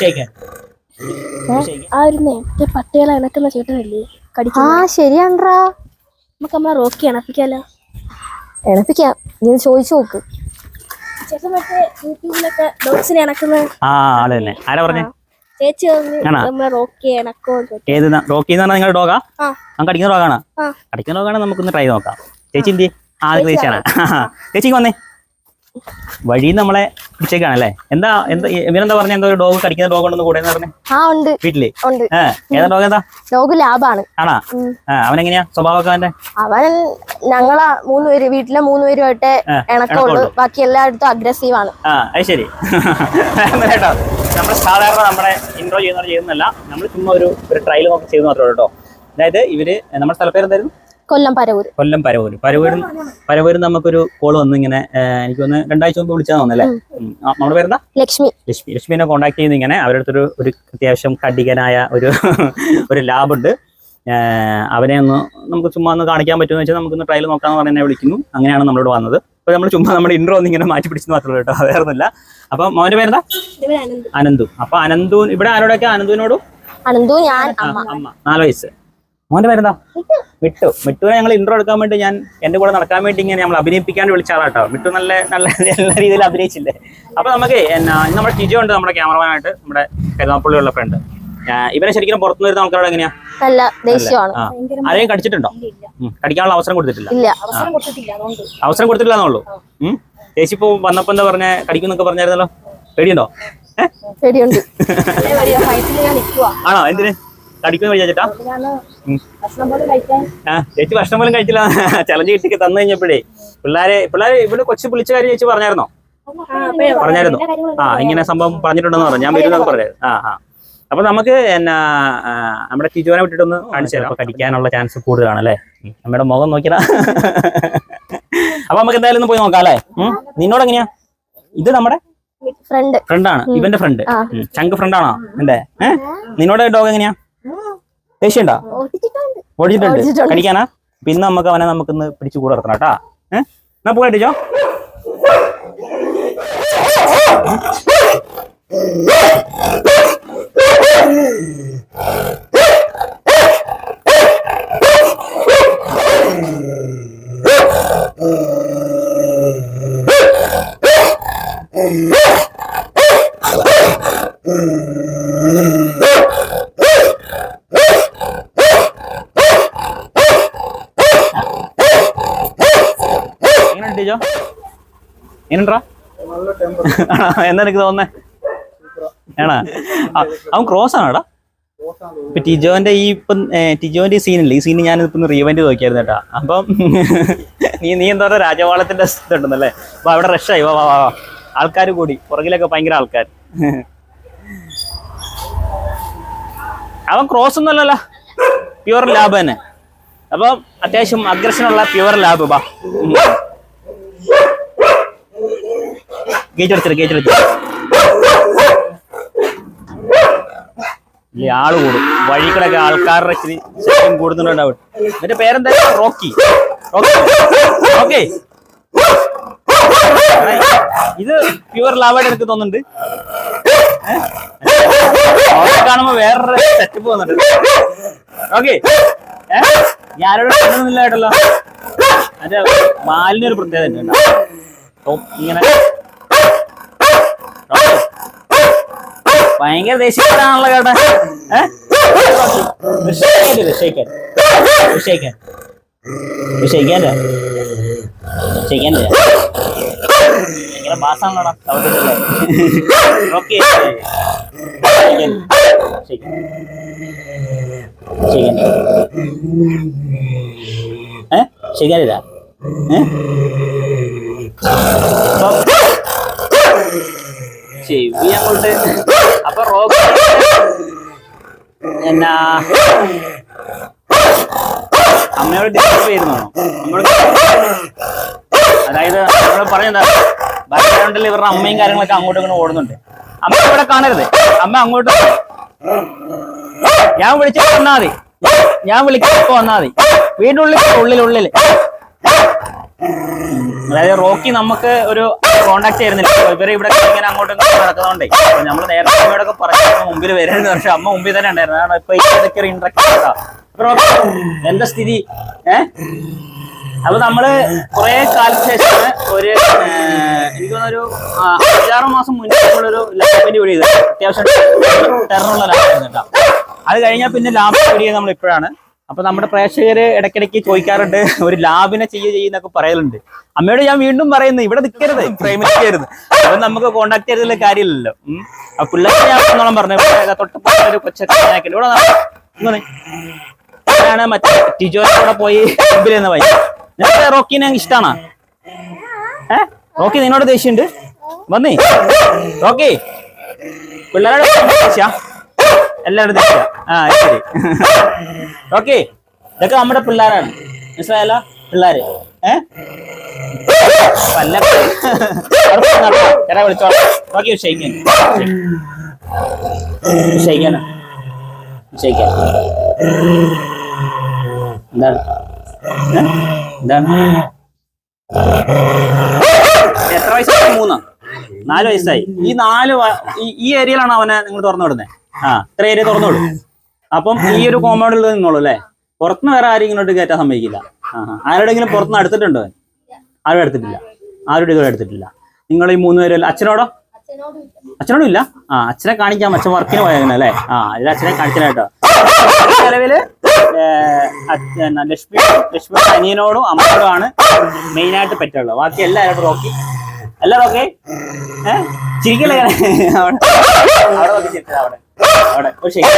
Shaken ആ ഒരു നേരത്തെ പട്ടികളെ ഇണക്കുന്ന ചേട്ടനല്ലേ? ആ കടിക്കുന്ന ശരിയാണ്ട്രാ നമുക്ക് നമ്മളെ റോക്കി ഇണപ്പിക്കാലോ നീ ചോദിച്ചു നോക്ക്. ചേട്ടൻ മറ്റേ യൂട്യൂബിലൊക്കെ ഡോഗ്സിനെ ഇണക്കുന്ന ആ ആൾ തന്നെ. ആരാ പറഞ്ഞേ? ചേച്ചി? നമ്മളെ റോക്കി ഇണക്കോ ഏത് റോക്കി എന്ന് പറഞ്ഞാൽ നിങ്ങളുടെ ഡോഗാ? കടിക്കുന്ന ഡോഗാണ്? നമുക്കൊന്ന് ട്രൈ നോക്കാം. ചേച്ചി എന്തി ആ ചേച്ചിയാണ്. ചേച്ചിക്ക് വന്നേ. വഴി നമ്മളെ പിടിച്ചേക്കാണല്ലേ എന്താ എന്താ ഇവനെന്താ പറഞ്ഞ? എന്താ ഡോഗ് കടിക്കുന്ന ഡോഗ് ഉണ്ടെന്ന് കൂടെ പറഞ്ഞു? ആ ഉണ്ട്. വീട്ടിൽ? ഉണ്ട്. ഏതാ ഡോഗ് എന്താ ഡോഗ് ലാബാണ്. ആണോ? അവൻ എങ്ങനെയാ സ്വഭാവമൊക്കെ അവന്റെ അവൻ ഞങ്ങളാ മൂന്ന് പേര് വീട്ടിലെ മൂന്ന് പേരുമായിട്ട് ആ, ഇണക്കമുള്ളൂ. ബാക്കി എല്ലായിടത്തും അഗ്രസീവ് ആണ്. ആ അത് ശരി. കേട്ടോ. നമ്മൾ സാധാരണ നമ്മുടെ ഇൻട്രോ ചെയ്യുന്നവർ ചെയ്യുന്നല്ല നമ്മൾ ചുമ്മാ ഒരു ഒരു ട്രയൽ നോക്കി ചെയ്ത് മാത്രമേ ഉള്ളൂ കേട്ടോ. അതായത് ഇവർ നമ്മുടെ സ്ഥലപ്പേര് എന്തായിരുന്നു കൊല്ലം പരവൂര് കൊല്ലം പരവൂര് പരവൂരും പരവൂരും നമുക്കൊരു കോൾ വന്നു ഇങ്ങനെ എനിക്ക് ഒന്ന് രണ്ടാഴ്ച മുമ്പ് വിളിച്ചാൽ തോന്നല്ലേ നമ്മുടെ പേരെന്താ? ലക്ഷ്മി. ലക്ഷ്മി. ലക്ഷ്മിനെ കോൺടാക്ട് ചെയ്യുന്ന ഇങ്ങനെ. അവരുടെ അടുത്തൊരു ഒരു അത്യാവശ്യം കടികനായ ഒരു ഒരു ലാബുണ്ട് അവനെ ഒന്ന് നമുക്ക് ചുമ്മാ ഒന്ന് കാണിക്കാൻ പറ്റുമെന്ന് വെച്ചാൽ നമുക്കൊന്ന് ട്രയൽ നോക്കാന്ന് പറഞ്ഞാൽ വിളിക്കുന്നു. അങ്ങനെയാണ് നമ്മളോട് വന്നത്. അപ്പോൾ നമ്മൾ ചുമ്മാ നമ്മുടെ ഇൻട്രോ ഒന്ന് ഇങ്ങനെ മാറ്റി പിടിച്ചെന്ന് മാത്രമേ ഉള്ളൂ കേട്ടോ. വേറെ ഒന്നുമില്ല അപ്പം മോന്റെ പേരെന്താ? അനന്ത്. അപ്പൊ അനന്തു ഇവിടെ ആരോടൊക്കെ അനന്തുവിനോടും? അനന്തു ഞാൻ അമ്മ. നാല് വയസ്സ്. മോന്റെ പേരെന്താ? മിട്ടു. മിട്ടുവിനെ ഞങ്ങൾ ഇൻട്രോ എടുക്കാൻ വേണ്ടി ഞാൻ എന്റെ കൂടെ നടക്കാൻ വേണ്ടി ഇങ്ങനെ നമ്മൾ അഭിനയിപ്പിക്കാൻ വിളിച്ച ആളാട്ടോ. മിട്ടു നല്ല നല്ല നല്ല രീതിയിൽ അഭിനയിച്ചില്ലേ? അപ്പൊ നമുക്ക് എന്നാ ഇന്ന് നമ്മുടെ ടിജോ ഉണ്ട് നമ്മുടെ ക്യാമറമാനായിട്ട് നമ്മുടെ കരുനാപ്പള്ളിയുള്ള ഫ്രണ്ട് ഇവനെ ശരിക്കും പുറത്തുനിന്ന് വരുന്ന ആൾക്കാരോട് എങ്ങനെയാ? നല്ല ദേഷ്യമാണ്. ആരെയും കടിച്ചിട്ടുണ്ടോ? ഉം, കടിക്കാനുള്ള അവസരം കൊടുത്തിട്ടില്ല? ഇല്ല അവസരം കൊടുത്തിട്ടില്ല എന്നുള്ളൂ ചേച്ചി ഇപ്പൊ വന്നപ്പോ എന്താ പറഞ്ഞ? കടിക്കുന്നൊക്കെ പറഞ്ഞായിരുന്നല്ലോ. പേടിയുണ്ടോ? പേടിയുണ്ട്. ആണോ? എന്തിന്? കടിക്കുന്ന വഴി ചേട്ടാ? ആ ചേച്ചി ഭക്ഷണം പോലും കഴിച്ചില്ല. ചലഞ്ച് കിട്ടിക്ക് തന്നു കഴിഞ്ഞപ്പോഴേ. പിള്ളേരെ പിള്ളേരെ ഇവിടെ കൊച്ചു വിളിച്ച കാര്യം ചേച്ചി പറഞ്ഞായിരുന്നോ? പറഞ്ഞായിരുന്നു. ആ ഇങ്ങനെ സംഭവം പറഞ്ഞിട്ടുണ്ടെന്ന് പറഞ്ഞു. ഞാൻ വരുന്നൊക്കെ പറഞ്ഞായിരുന്നു ആ ആ. അപ്പൊ നമുക്ക് എന്നാ നമ്മുടെ ടിജോനെ വിട്ടിട്ടൊന്ന് കാണിച്ചു തരാം. കടിക്കാനുള്ള ചാൻസ് കൂടുതലാണ് അല്ലേ. നമ്മുടെ മുഖം നോക്കിയാ അപ്പൊ നമുക്ക് എന്തായാലും പോയി നോക്കാം അല്ലേ? നിന്നോട് എങ്ങനെയാ? ഇത് നമ്മുടെ? ഫ്രണ്ട്. ഫ്രണ്ടാണ്. ഇവന്റെ ഫ്രണ്ട്. ചങ്ക് ഫ്രണ്ടാണോ? എന്റെ ഏഹ് നിന്നോട് ഡോഗ് എങ്ങനെയാ? ദേഷ്യണ്ടോ ഓടിച്ചിട്ടുണ്ട്. കടിക്കാനാ പിന്നെ നമുക്ക് അവനെ നമുക്കൊന്ന് പിടിച്ചു കൂടെ ഇറക്കണം കേട്ടാ. ഏഹ് എന്നാ പോയിട്ടോ എങ്ങനെ എങ്ങനെണ്ടാ എന്താ എനിക്ക് തോന്നേ ആണാ? അവൻ ക്രോസ് ആണോടാ? ഇപ്പൊ ടിജോന്റെ ഈ ഇപ്പം ടിജോന്റെ ഈ സീനില്ലേ ഈ സീൻ ഞാൻ ഇപ്പം റീവെന്റ് നോക്കിയായിരുന്നു കേട്ടാ. അപ്പം നീ നീ എന്താ പറയുക? രാജവാളത്തിന്റെ ഇതുണ്ടെന്നല്ലേ അപ്പൊ അവിടെ റഷായി വാ വാ വാ ആൾക്കാർ കൂടി. പുറകിലൊക്കെ ഭയങ്കര ആൾക്കാർ അവൻ ക്രോസ് ഒന്നുമല്ലല്ലോ പ്യുവർ ലാബ് തന്നെ. അപ്പം അത്യാവശ്യം അഗ്രഷനുള്ള പ്യുവർ ലാബ് ബാ. ഗേറ്റ് അടിച്ചിട്ട് ഗേറ്റ് അടിച്ചിട്ട് ആൾ കൂടും. വഴികളൊക്കെ ആൾക്കാരുടെ ഇച്ചിരി ശല്യം കൂടുന്നുണ്ടാവും. എന്നിട്ട് പേരെന്താ? റോക്കി. റോക്കി. ഓക്കെ ഇത് പ്യുവർ ലാവായിട്ട് എനിക്ക് തോന്നുന്നുണ്ട്. കാണുമ്പോ വേറൊരു സെറ്റപ്പ് വന്നിട്ടുണ്ട് ഓക്കെ ഞാനോട് കേട്ടല്ലോ അതിന്റെ മാലിന്യൊരു പ്രത്യേകത ഇങ്ങനെ ഭയങ്കര ദേഷ്യപ്പെടാണല്ലോ കേട്ടെ. ഏഹ് ഷെയ്ക്കാൻ ഷെയ്ക്കാൻ ഷെയ്ക്കാന്റെ ഷെയ്ക്കാന്റെ ഭയങ്കര ബാസാണല്ലോടാ സൗണ്ടില്ലേ ഓക്കെ ഏ? ഷെയ്ക്കാനില്ല ഏ? ചെവി അങ്ങോട്ട് അപ്പൊ റോക്ക് എന്നാ അമ്മയോട് അതായത് നമ്മൾ പറഞ്ഞെന്താ? ബാക്ക്ഗ്രൗണ്ടിൽ ഇവരുടെ അമ്മയും കാര്യങ്ങളൊക്കെ അങ്ങോട്ടും ഇങ്ങോട്ടും ഓടുന്നുണ്ട്. അമ്മ ഇവിടെ കാണരുത്. അമ്മ അങ്ങോട്ട് ഞാൻ വിളിച്ചിട്ട് വന്നാ മതി. ഞാൻ വിളിക്കാൻ വന്നാ മതി. വീടിനുള്ളിൽ ഉള്ളിൽ ഉള്ളിൽ. അതായത് റോക്കി നമുക്ക് ഒരു കോണ്ടാക്ട് ചെയ്യുന്നില്ല ഇവർ ഇവിടെ ഇങ്ങനെ അങ്ങോട്ടും നടക്കുന്നതുകൊണ്ടേ നമ്മൾ നേരത്തെ അമ്മയോടൊക്കെ പറഞ്ഞു മുമ്പിൽ വരുന്ന പക്ഷെ അമ്മ മുമ്പിൽ തന്നെ ഉണ്ടായിരുന്നു. ഇപ്പൊ ഇതൊക്കെ ചെയ്തതാ അപ്പൊ എന്താ സ്ഥിതി? ഏഹ് അപ്പൊ നമ്മൾ കുറെ കാലത്തിന് ശേഷം ഒരു എനിക്ക് തോന്നുന്നൊരു അഞ്ചാറ് മാസം മുന്നേ നമ്മളൊരു ലാബിന്റെ വീഡിയോ ചെയ്തു അത്യാവശ്യം ടെററുള്ള ലാബായിരുന്നു കേട്ടോ. അത് കഴിഞ്ഞാൽ പിന്നെ ലാബ് വീഡിയോ നമ്മൾ ഇപ്പോഴാണ്. അപ്പൊ നമ്മുടെ പ്രേക്ഷകര് ഇടയ്ക്കിടയ്ക്ക് ചോദിക്കാറുണ്ട് ഒരു ലാബിനെ ചെയ്യ ചെയ്യുന്നൊക്കെ പറയലുണ്ട്. അമ്മയോട് ഞാൻ വീണ്ടും പറയുന്നു ഇവിടെ നിൽക്കരുത് പ്രേമിക്കരുത്. അപ്പൊ നമുക്ക് കോണ്ടാക്ട് ചെയ്തുള്ള കാര്യമില്ലല്ലോ. ആ പിള്ളേരെ ഞാൻ ഒന്നോളം പറഞ്ഞു തൊട്ടപ്പുറത്ത് ഒരു കൊച്ചൊക്കെ ഇവിടെ ഇങ്ങനെ. മറ്റേ ടിജോയുടെ കൂടെ പോയി മുമ്പിൽ നിന്ന് നിനക്ക് റോക്കിനെ ഇഷ്ടാണോ? ഏ? റോക്കി നിന്നോട് ദേഷ്യമുണ്ട്? വന്നേ. റോക്കി. പിള്ളേരോട് ദേഷ്യ? ശരി. റോക്കി ഇതൊക്കെ നമ്മുടെ പിള്ളേരാണ്. മനസ്സിലായല്ലോ? പിള്ളേര്. എത്ര വയസ്സായി? മൂന്ന്. നാല് വയസ്സായി. ഈ നാല് ഈ ഏരിയയിലാണ് അവനെ നിങ്ങൾ തുറന്നു വിടുന്നത് ആ ഇത്ര ഏരിയ തുറന്നോളൂ. അപ്പം ഈ ഒരു കോമ്പൗണ്ടിൽ നിന്നോളൂ അല്ലേ? പുറത്തുനിന്ന് വേറെ ആരും ഇങ്ങോട്ട് കയറ്റാൻ സമ്മതിക്കില്ല. ആരോടെങ്കിലും പുറത്തുനിന്ന് അടുത്തിട്ടുണ്ടോ? ആരും എടുത്തിട്ടില്ല ആരുടെ ഇതുവരെ എടുത്തിട്ടില്ല നിങ്ങൾ ഈ മൂന്ന് പേരല്ല അച്ഛനോടോ? അച്ഛനോടും ഇല്ല. ആ അച്ഛനെ കാണിക്കാം. അച്ഛൻ വർക്കിന് പോയേക്കണേ ആ ഇതിൽ അച്ഛനെ കാണിച്ചാട്ടോ നിലവിൽ ലക്ഷ്മി ലക്ഷ്മി അനിയനോടും അമ്മയോടും ആണ് മെയിനായിട്ട് പറ്റുള്ളൂ. ബാക്കി എല്ലാവരോടും റോക്കി എല്ലാവരും ഓക്കെ ചിരിക്കല്ലേ? അവിടെ. നോക്കി ചിരിച്ചത് അവിടെ. അവിടെ. ഒരു ഷെയ്ക്കാൻ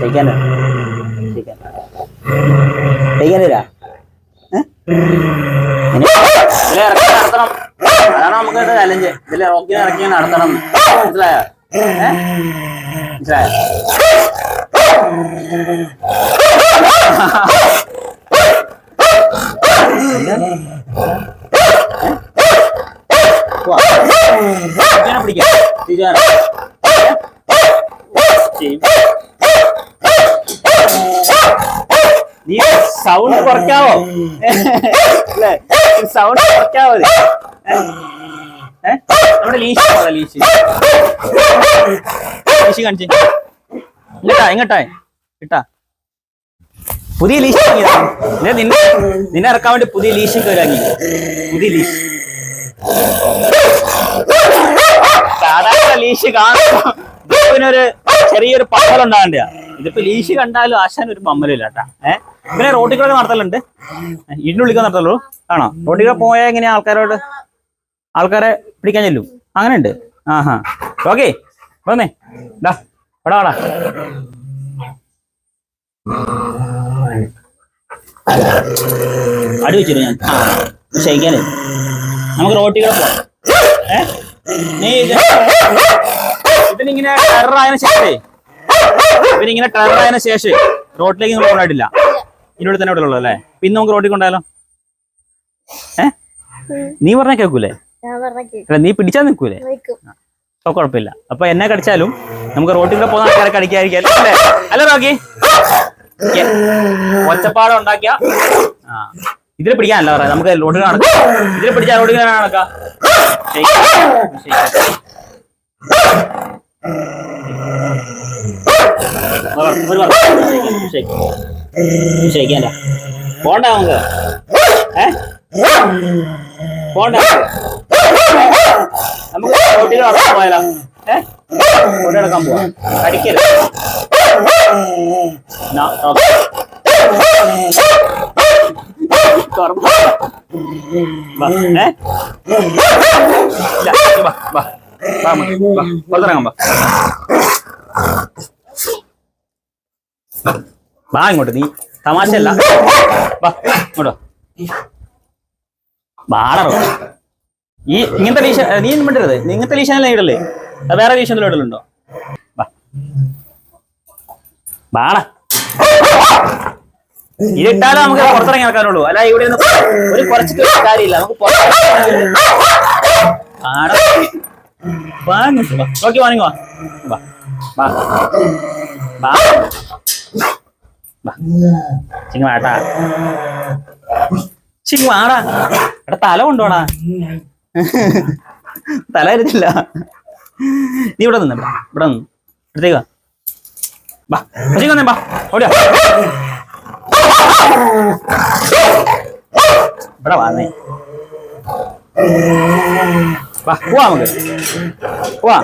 ഷെയ്ക്കാനോ ഷെയ്ക്കാൻ ഷെയ്ക്കാനില്ല ഇതിലെ ഇറക്കി നടത്തണം. അതാണ് നമുക്ക് ചലഞ്ച് ഇതിലെ റോക്കിനെ ഇറക്കി നടത്തണം. മനസ്സിലായോ? മനസ്സിലായോ. നീ സൗണ്ട് കുറയ്ക്കാവോ അല്ലേ സൗണ്ട് കുറയ്ക്കാവോ? നമ്മുടെ ലീശ് ലീശ് ലീശ് കാണിച്ച് ഇങ്ങട്ടാ കിട്ടാ പുതിയ ലീശ് വാങ്ങിയതാ. നിന്നെ? നിന്നെ ഇറക്കാൻ വേണ്ടി പുതിയ ലീശ് വരാങ്ങി പുതിയ ലീശ് സാധാരണ ലീശ് കാണുമ്പോ ചെറിയൊരു പമ്മൽ ഉണ്ടാകണ്ട ഇതിപ്പോ ലീശ് കണ്ടാലും ആശാൻ ഒരു പമ്മലില്ല കേട്ടാ. ഏഹ് പിന്നെ റോട്ടിൽ കൂടെ നടത്തലുണ്ട്. ഇതിനുള്ളിൽ നടത്തല്ലോ ആണോ? റോട്ടിൽ കൂടെ പോയാൽ എങ്ങനെയാ ആൾക്കാരോട്? ആൾക്കാരെ പിടിക്കാൻ ചെല്ലും. അങ്ങനെ ഉണ്ട് ആഹാ. ഓക്കെ വന്നേ. ഡാ ഇവിടെ വാടാ. അടി വെച്ചിരുന്നു ഞാൻ. ആ നമുക്ക് റോട്ടിൽ കൂടെ പോവാം. ഏ? നീ ഇത് ഇതിനിങ്ങനെ ടെററായതിനു ശേഷേ ഇവനിങ്ങനെ ടെററായതിനു ശേഷം റോട്ടിലേക്ക് നിങ്ങൾ കൊണ്ടായിട്ടില്ല ഇതിനോട് തന്നെ ഇവിടെ ഉള്ളു അല്ലേ പിന്നെ നമുക്ക് റോട്ടിൽ കൊണ്ടായാലോ ഏ? നീ പറഞ്ഞാ കേൾക്കൂലേ? അല്ല നീ പിടിച്ചാൽ നിൽക്കൂലേ? അപ്പൊ കുഴപ്പമില്ല. അപ്പൊ എന്നെ കടിച്ചാലും നമുക്ക് റോട്ടിൽ കൂടെ പോകുന്ന ആൾക്കാരെ കടിക്കാതിരിക്കാം അല്ലേ? അല്ലേ റോക്കി. ഒച്ചപ്പാടം ഉണ്ടാക്കിയ? ആ. ഇതിൽ പിടിക്കാനല്ല പറയാം. നമുക്ക് റോഡിൽ നടക്കാം. ഇതിൽ പിടിച്ചാൽ റോഡിൽ നടക്കാം. ശരിക്കല്ല. പോണ്ട നമുക്ക്? ഏ? പോണ്ട നമുക്ക്? റോട്ടിൽ നടക്കാൻ പോയാലോ? ഏ? റോട്ടിൽ നടക്കാൻ പോവാം. അടിക്കരുത്. ഓക്കേ. പുറത്തിറങ്ങാം, വാ. ഇങ്ങോട്ട് നീ തമാശയല്ല വാ ഇങ്ങോട്ടോ വാടറോ ഈ ഇങ്ങനത്തെ ലീഷ നീ മിണ്ടരുത് ഇങ്ങനത്തെ ലീഷനല്ല ഇടല്ലേ വേറെ എന്തെങ്കിലും ഇടലുണ്ടോ? വാ വാടാ ഇതിട്ടാലേ നമുക്ക് പുറത്തിറങ്ങി നടക്കാനുള്ളൂ. അല്ല ഇവിടെ ഒരു കുറച്ചിട്ട് കാര്യമില്ല. നമുക്ക് പുറത്തിറങ്ങി ആടാ. വാ ചിങ്ങ വാട്ടാ ചിങ്ങ വാടാ എടാ തല കൊണ്ടോടാ. തല ഇരുന്നില്ല നീ ഇവിടെ നിന്ന് ഇവിടെ. നിന്ന്. എടുത്തേക്ക് വാ. ബാ എടുത്തേക്ക് വന്നേ ബാ ഓടിയാ. ഇവിടെ വന്നേ വാ പോവാ നമുക്ക്. പോവാ.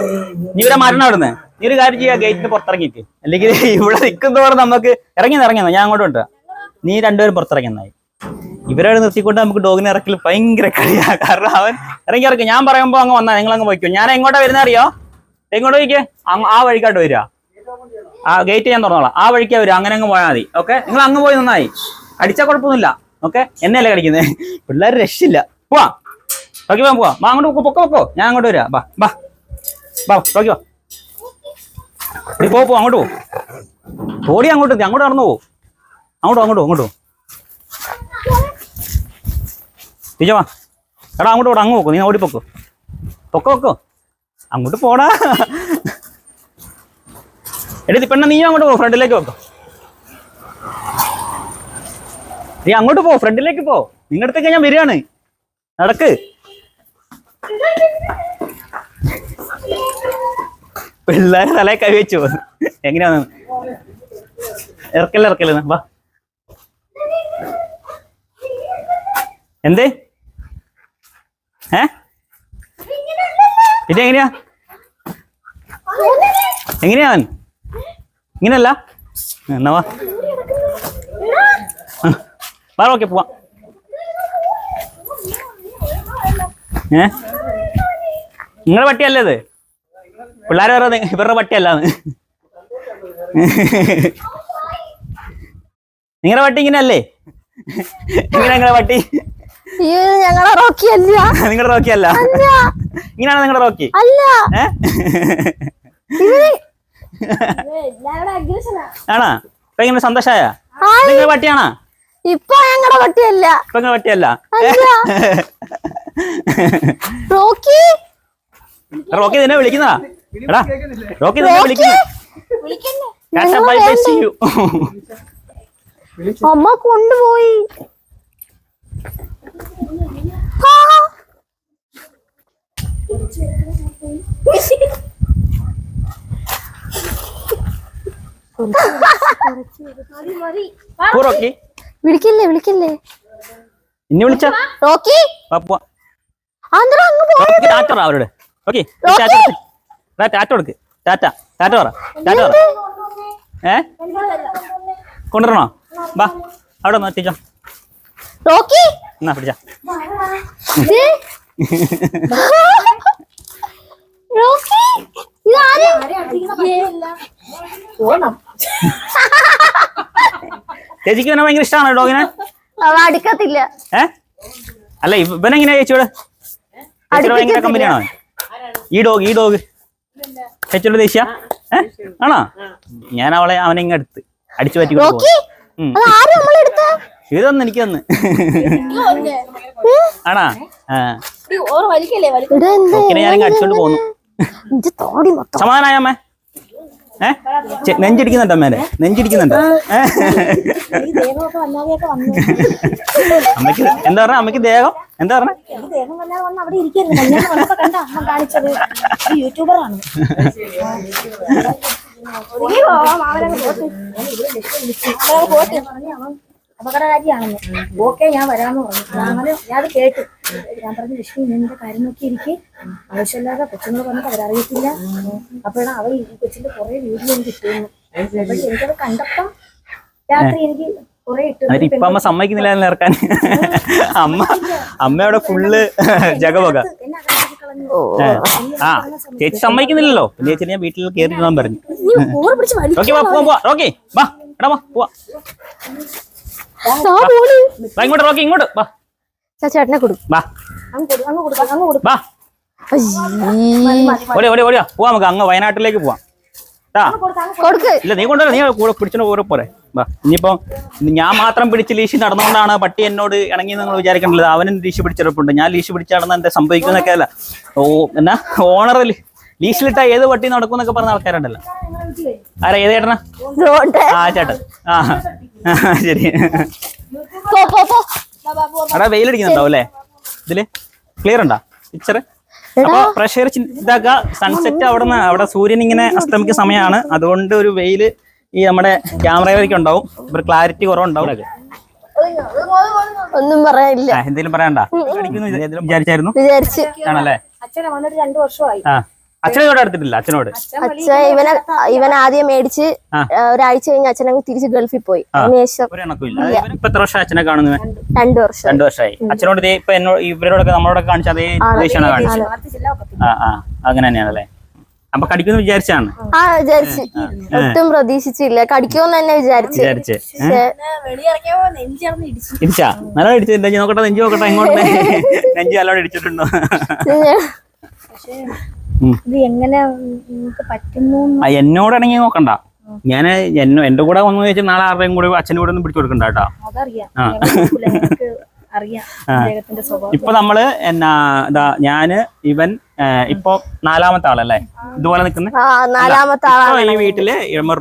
നീ ഇവിടെ മരണം അവിടുന്ന്. നീ ഒരു കാര്യം ചെയ്യാ ഗേറ്റിന് പുറത്തിറങ്ങിക്ക് അല്ലെങ്കിൽ ഇവിടെ നിൽക്കുന്നതോടെ നമുക്ക് ഇറങ്ങി ഇറങ്ങിയെന്നോ ഞാൻ അങ്ങോട്ട് കൊണ്ടുവരാം. നീ രണ്ടുപേരും പുറത്തിറങ്ങിയെന്നായി ഇവരോട് നിർത്തിക്കൊണ്ട് നമുക്ക് ഡോഗിനെ ഇറക്കൽ ഭയങ്കര കളിയാ. കാരണം അവൻ ഇറങ്ങി ഇറക്കും ഞാൻ പറയുമ്പോൾ അങ്ങ് വന്നാ നിങ്ങൾ അങ്ങ് പോയിക്കോ. ഞാൻ എങ്ങോട്ടാ വരുന്ന അറിയോ? എങ്ങോട്ട് പോയിക്കേ. ആ വഴിക്കാട്ട് വരിക. ആ ഗേറ്റ് ഞാൻ തുറന്നോളാം. ആ വഴിക്ക് അവർ അങ്ങനെ അങ്ങ് പോയാൽ മതി. ഓക്കെ നിങ്ങൾ അങ്ങ് പോയി നന്നായി. അടിച്ചാൽ കുഴപ്പമൊന്നുമില്ല. ഓക്കെ എന്നെയല്ലേ കടിക്കുന്നത് പിള്ളേർ രക്ഷില്ല പോവാ. റോക്കി പോവാൻ പോവാ. വാ അങ്ങോട്ട് പൊക്കോ പൊക്കോ ഞാൻ അങ്ങോട്ട് വരാം. ബാ ബാ ബാ റോക്കി വാ. നീ പോ പോ അങ്ങോട്ട് പോ. ഓടി അങ്ങോട്ട് അങ്ങോട്ട് നടന്നു പോ. അങ്ങോട്ടോ അങ്ങോട്ടോ അങ്ങോട്ടോ വാ. എടാ അങ്ങോട്ട് പോടാ അങ്ങ് പോക്കോ. നീ ഓടി പൊക്കോ പൊക്കോ പൊക്കോ. അങ്ങോട്ട് പോടാ. എടി പെണ്ണ നീ അങ്ങോട്ട് പോ ഫ്രണ്ടിലേക്ക് വെക്കോ നീ അങ്ങോട്ട് പോ ഫ്രണ്ടിലേക്ക് പോ. നിങ്ങളുടെ അടുത്തേക്ക് ഞാൻ വരികയാണ്. നടക്ക്. പിള്ളേരെ തല കൈ വെച്ചു. എങ്ങനെയാന്ന് ഇറക്കല്ല ഇറക്കല്ല. വാ. എന്തേ? ഏ? പിന്നെ എങ്ങനെയാ എങ്ങനെയാ അവൻ ഇങ്ങനല്ല എന്നാ വാ. ഓക്കെ പോവാം. ഏ? നിങ്ങളെ പട്ടിയല്ലേ ഇത്? പിള്ളേർ വേറെ ഇവരുടെ പട്ടിയല്ലാന്ന്. നിങ്ങളുടെ പട്ടി ഇങ്ങനെയല്ലേ? ഇങ്ങനെ നിങ്ങളുടെ പട്ടി? അയ്യോ ഇത് ഞങ്ങളെ റോക്കി അല്ല. നിങ്ങളുടെ റോക്കി അല്ല. ഇങ്ങനെയാണ് നിങ്ങളുടെ റോക്കി? അല്ല. ഏ? ആണാ? ഇപ്പൊ ഇങ്ങനെ സന്തോഷായ. നിങ്ങളുടെ പട്ടിയാണാ? ഇപ്പൊ ഞങ്ങളുടെ പട്ടിയല്ല. ഇപ്പൊ നിങ്ങളുടെ പട്ടിയല്ല? റോക്കി? റോക്കി നിന്നെ വിളിക്കുന്നതാ? എടാ റോക്കി നിന്നെ വിളിക്കുന്നു. അമ്മ കൊണ്ടുപോയി. ആ. റോക്കി വിളിക്കില്ലേ വിളിക്കല്ലേ? ഇനി വിളിച്ച? റോക്കി? പോവാ. ആന്ധ്ര അങ്ങ് പോ റോക്കി ടാറ്റ അവരോട്. ഓക്കെ ടാറ്റ കൊടുക്ക്. ടാറ്റ ടാറ്റ പറ ടാറ്റ പറ. ഏ? കൊണ്ടുവരണോ? ബാ അവിടെ ഒന്ന് എത്തിച്ചോ. റോക്കി? എന്നാ പിടിച്ച. റോക്കി? ചേച്ചിക്ക് ഇവനെ ഭയങ്കര ഇഷ്ടമാണോ ഡോഗിനെ? അവ അടുക്കത്തില്ല. ഏ? അല്ല ഇവനെങ്ങനെയാ ചേച്ചിയോട് ചേച്ചിയുടെ ഭയങ്കര കമ്പനിയാണോ? ഈ ഡോഗ് ഈ ഡോഗ്. ചേച്ചിയുടെ ദേശീയ ഏ? ആണോ? ഞാൻ അവളെ അവനെ ഇങ്ങ് എടുത്ത് അടിച്ചു പറ്റി റോക്കി അത് ആരും നമ്മളെടുത്ത? ഇതൊന്നും എനിക്ക് തന്ന്. ആണാ? ഞാനിങ്ങ് അടിച്ചോണ്ട് പോന്നു. ഇത് സമാധാനായ അമ്മേ? ഏ? നെഞ്ചിടിക്കുന്നുണ്ടോ അമ്മേനെ? നെഞ്ചിടിക്കുന്നുണ്ടോ? അമ്മയ്ക്ക് എന്താ പറഞ്ഞ? അമ്മയ്ക്ക് ദേഹം? എന്താ പറഞ്ഞ? യൂട്യൂബറാണ് അപകടകാരിയാണെന്ന്. ഓക്കെ ഞാൻ വരാമെന്ന് പറഞ്ഞു. അങ്ങനെ ഞാൻ കേട്ടു. ഞാൻ പറഞ്ഞ വിഷ്ണു നിന്റെ കാര്യം നോക്കി ഇരിക്കെ. ആവശ്യമില്ലാതെ കൊച്ചുങ്ങൾ പറഞ്ഞിട്ട് അവരറിയത്തില്ല അപ്പോഴാണ് അവർ ഈ കൊച്ചിന്റെ കുറെ വീഡിയോ എനിക്ക് ഇട്ടിരുന്നു എനിക്കത് കണ്ടപ്പം രാത്രി എനിക്ക് കുറെ ഇപ്പൊ അമ്മ സമ്മതിക്കുന്നില്ല ഇറക്കാൻ അമ്മ അമ്മയുടെ ഫുള്ള് ജഗവക. ആ ചേച്ചി സമ്മതിക്കുന്നില്ലല്ലോ. പിന്നെ ചേച്ചി ഞാൻ വീട്ടിൽ കയറി ഇരുന്നാൻ പറഞ്ഞു. റോക്കി വാ പോവാ എടാ വാ പോവാ. ഇങ്ങോട്ട് റോക്കി ഇങ്ങോട്ട്. വാ. ചേട്ടനെ കൊടുക്കും പോവാ നമുക്ക് അങ്ങ് വയനാട്ടിലേക്ക് പോവാം ഇല്ല നീ കൊണ്ടല്ലോ നീ കൂടെ പിടിച്ചോ കൂടെ പോരെ വാ ഇനിയിപ്പോ ഞാൻ മാത്രം പിടിച്ച് ലീശി നടന്നുകൊണ്ടാണ് പട്ടി എന്നോട് ഇണങ്ങി നിങ്ങൾ വിചാരിക്കണ്ടത് അവനും ലീശ് പിടിച്ചെടുപ്പുണ്ട് ഞാൻ ലീശ് പിടിച്ച് നടന്ന എന്താ സംഭവിക്കുന്നൊക്കെ അല്ല ഓ എന്നാ ഓണർ ലീശിലിട്ട ഏത് പട്ടി നടക്കും എന്നൊക്കെ പറഞ്ഞ ആൾക്കാരുണ്ടല്ലോ ആരാ ഏത് ചേട്ടനാ ആ ചേട്ടൻ ആ, ശരി എടാ വെയിലടിക്കുന്നുണ്ടാവും അല്ലേ? ഇതിൽ ക്ലിയർ ഉണ്ടാ? പിക്ചർ അപ്പൊ പ്രഷർ ഇതാക്കുക സൺസെറ്റ് അവിടെ നിന്ന് അവിടെ സൂര്യൻ ഇങ്ങനെ അസ്തമിക്കുന്ന സമയമാണ്. അതുകൊണ്ട് ഒരു വെയിൽ ഈ നമ്മുടെ ക്യാമറയിലേക്ക് ഉണ്ടാവും. ഒരു ക്ലാരിറ്റി കുറവുണ്ടാവും. ഒന്നും പറയാനില്ല. എന്തെങ്കിലും പറയണ്ട വിചാരിച്ചായിരുന്നു. വിചാരിച്ചു. ആണല്ലേ? അച്ഛനെ വന്നിട്ട് രണ്ടു വർഷമായി. ആ. അച്ഛനോട് അടുത്തിട്ടില്ല അച്ഛനോട്. അച്ഛൻ ഇവനെ ഇവൻ ആദ്യം മേടിച്ച് ഒരാഴ്ച കഴിഞ്ഞ് അച്ഛനങ്ങ് തിരിച്ച് ഗൾഫിൽ പോയി. അതിനുശേഷം ഇപ്പൊ എത്ര വർഷം അച്ഛനെ കാണുന്നത്? രണ്ടു വർഷം. രണ്ടു വർഷമായി. അച്ഛനോട് ഇപ്പൊ എന്നോട് ഇവരോടൊക്കെ നമ്മളോടൊക്കെ കാണിച്ച അതേ ദേഷ്യമാണ് കാണിച്ചത്. ആ ആ അങ്ങനെ തന്നെയാണല്ലേ അപ്പൊ കടിക്കുന്നു വിചാരിച്ചാണ്? ആ വിചാരിച്ച്. ഒട്ടും പ്രതീക്ഷിച്ചില്ല. കടിക്കുമെന്ന് തന്നെ വിചാരിച്ചു. ഇടിച്ചു. നല്ല ഇടിച്ചില്ല നെഞ്ച് നോക്കട്ടെ നെഞ്ചു നോക്കട്ടെ ഇങ്ങോട്ട്. നെഞ്ചു നല്ലോണം ഇടിച്ചിട്ടുണ്ടോ. ഇത് എങ്ങനെ നിങ്ങൾക്ക് പറ്റുന്നു ആ എന്നോടാണെങ്കിൽ നോക്കണ്ട. ഞാൻ എന്നോ എന്റെ കൂടെ വന്നു ചോദിച്ചാൽ നാളെ ആരുടെയും കൂടെ അച്ഛന്റെ കൂടെ ഒന്നും പിടിച്ചു കൊടുക്കണ്ട കേട്ടോ. ഇപ്പൊ നമ്മൾ എന്നാ ഇതാ ഞാൻ ഇവൻ ഇപ്പൊ നാലാമത്തെ ആളല്ലേ? ഇതുപോലെ നിൽക്കുന്ന ആ നാലാമത്തെ ആളാണ്. ഈ വീട്ടിൽ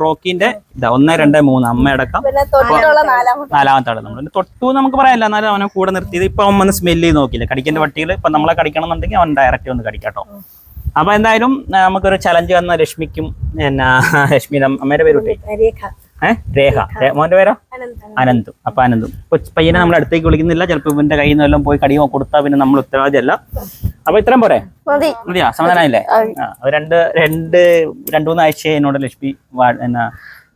റോക്കിന്റെ ഇതാ ഒന്ന് രണ്ട് മൂന്ന് അമ്മ അടക്കം. നാലാമത്തെ നാലാമത്തെ ആൾ നമ്മൾ തൊട്ടു നമുക്ക് പറയാനില്ല. എന്നാലും അവനെ കൂടെ നിർത്തിയത് ഇപ്പൊ അവൻ സ്മെല്ല് ചെയ്ത് നോക്കിയില്ല? കടിക്കേണ്ട പട്ടികൾ ഇപ്പൊ നമ്മളെ കടിക്കണം എന്നുണ്ടെങ്കിൽ അവൻ ഡയറക്റ്റ് വന്ന് കടിക്കാട്ടോ. അപ്പൊ എന്തായാലും നമുക്കൊരു ചലഞ്ച് വന്ന രശ്മിക്കും എന്നാ രശ്മി അമ്മയുടെ പേര് കുട്ടി. രേഖ. ഏഹ് രേഖ. മോന്റെ പേരോ? അനന്തു. അപ്പൊ അനന്തു. കൊച്ചു പയ്യനെ നമ്മൾ അടുത്തേക്ക് വിളിക്കുന്നില്ല. ചിലപ്പോ ഇവന്റെ കയ്യിൽ നിന്ന് എല്ലാം പോയി കടിയോ കൊടുത്താ പിന്നെ നമ്മൾ ഉത്തരവാദിയല്ല. അപ്പൊ ഇത്രയും പോരെ? മതി. മതിയാ? സമാധാനമായില്ലേ? ആ രണ്ട് രണ്ട് രണ്ടു മൂന്ന് ആഴ്ച എന്നോട് ലക്ഷ്മി എന്നാ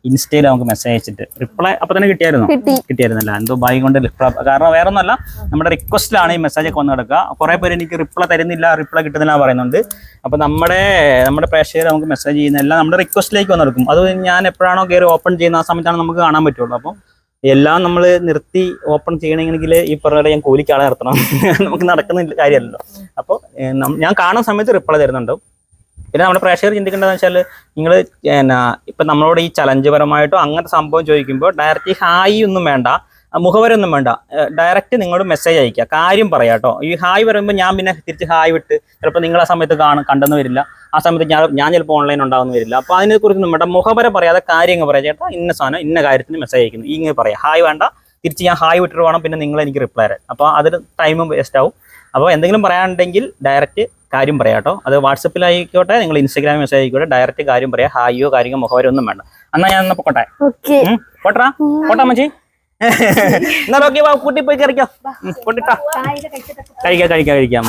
ഇൻസ്റ്റയിൽ നമുക്ക് മെസ്സേജ് അയച്ചിട്ട് റിപ്ലൈ അപ്പൊ തന്നെ കിട്ടിയായിരുന്നു? കിട്ടി. കിട്ടിയായിരുന്നല്ല? എന്തോ ഭാഗ്യം കൊണ്ട് റിപ്ലൈ കാരണം വേറെ ഒന്നല്ല നമ്മുടെ റിക്വസ്റ്റിലാണ് ഈ മെസ്സേജ് ഒക്കെ വന്ന് കിടക്കുക. കുറെ പേര് എനിക്ക് റിപ്ലൈ തരുന്നില്ല റിപ്ലൈ കിട്ടുന്നില്ല പറയുന്നുണ്ട്. അപ്പൊ നമ്മുടെ നമ്മുടെ പ്രേക്ഷകർ നമുക്ക് മെസ്സേജ് ചെയ്യുന്ന എല്ലാം നമ്മുടെ റിക്വസ്റ്റിലേക്ക് വന്ന് കിടക്കും. അത് ഞാൻ എപ്പോഴാണോ കയറി ഓപ്പൺ ചെയ്യുന്ന ആ സമയത്താണ് നമുക്ക് കാണാൻ പറ്റുള്ളൂ. അപ്പം എല്ലാം നമ്മൾ നിർത്തി ഓപ്പൺ ചെയ്യണമെങ്കിൽ ഈ പറഞ്ഞ പോലെ ഞാൻ കൂലിക്ക് ആളെ നിർത്തണം. നമുക്ക് നടക്കുന്ന കാര്യമല്ലല്ലോ. അപ്പോൾ ഞാൻ കാണുന്ന സമയത്ത് റിപ്ലൈ തരുന്നുണ്ട്. പിന്നെ നമ്മുടെ പ്രേക്ഷകർ ചിന്തിക്കേണ്ടതെന്ന് വെച്ചാൽ നിങ്ങൾ എന്നാ ഇപ്പം നമ്മളോട് ഈ ചലഞ്ച് പരമായിട്ടോ അങ്ങനത്തെ സംഭവം ചോദിക്കുമ്പോൾ ഡയറക്റ്റ് ഹായ് ഒന്നും വേണ്ട മുഖവരൊന്നും വേണ്ട. ഡയറക്റ്റ് നിങ്ങളോട് മെസ്സേജ് അയക്കുക കാര്യം പറയാം കേട്ടോ. ഈ ഹായ് പറയുമ്പോൾ ഞാൻ പിന്നെ തിരിച്ച് ഹായ് വിട്ട് ചിലപ്പോൾ നിങ്ങൾ ആ സമയത്ത് കാണും കണ്ടെന്ന് വരില്ല. ആ സമയത്ത് ഞാൻ ഞാൻ ചിലപ്പോൾ ഓൺലൈൻ ഉണ്ടാകുന്ന വരില്ല. അപ്പോൾ അതിനെക്കുറിച്ച് നമ്മുടെ മുഖവര പറയാതെ കാര്യങ്ങൾ പറയാം. ചേട്ടാ ഇന്ന സാധനം ഇന്ന കാര്യത്തിന് മെസ്സേജ് അയക്കുന്നു. ഇങ്ങനെ പറയാം. ഹായ് വേണ്ട. തിരിച്ച് ഞാൻ ഹായ് വിട്ടിട്ട് വേണം. പിന്നെ നിങ്ങൾ എനിക്ക് റിപ്ലൈ തരാൻ. അപ്പോൾ അതിന് ടൈമും വേസ്റ്റ് ആവും. അപ്പോൾ എന്തെങ്കിലും പറയാനുണ്ടെങ്കിൽ ഡയറക്റ്റ് കാര്യം പറയാം കേട്ടോ അത് വാട്സപ്പിലായിക്കോട്ടെ നിങ്ങൾ ഇൻസ്റ്റാഗ്രാം മെസ്സേജ് ആയിക്കോട്ടെ ഡയറക്റ്റ് കാര്യം പറയാം ഹായോ കാര്യങ്ങൾ മുഖവരോ ഒന്നും വേണ്ട എന്നാ ഞാൻ പൊക്കോട്ടെ പോട്ടറാ പോട്ടാ മച്ചി എന്നാ ഓക്കെ കൂട്ടി പോയി കറിക്കോ പൊട്ടിട്ടാ കഴിക്കാം കഴിക്കാം കഴിക്കാം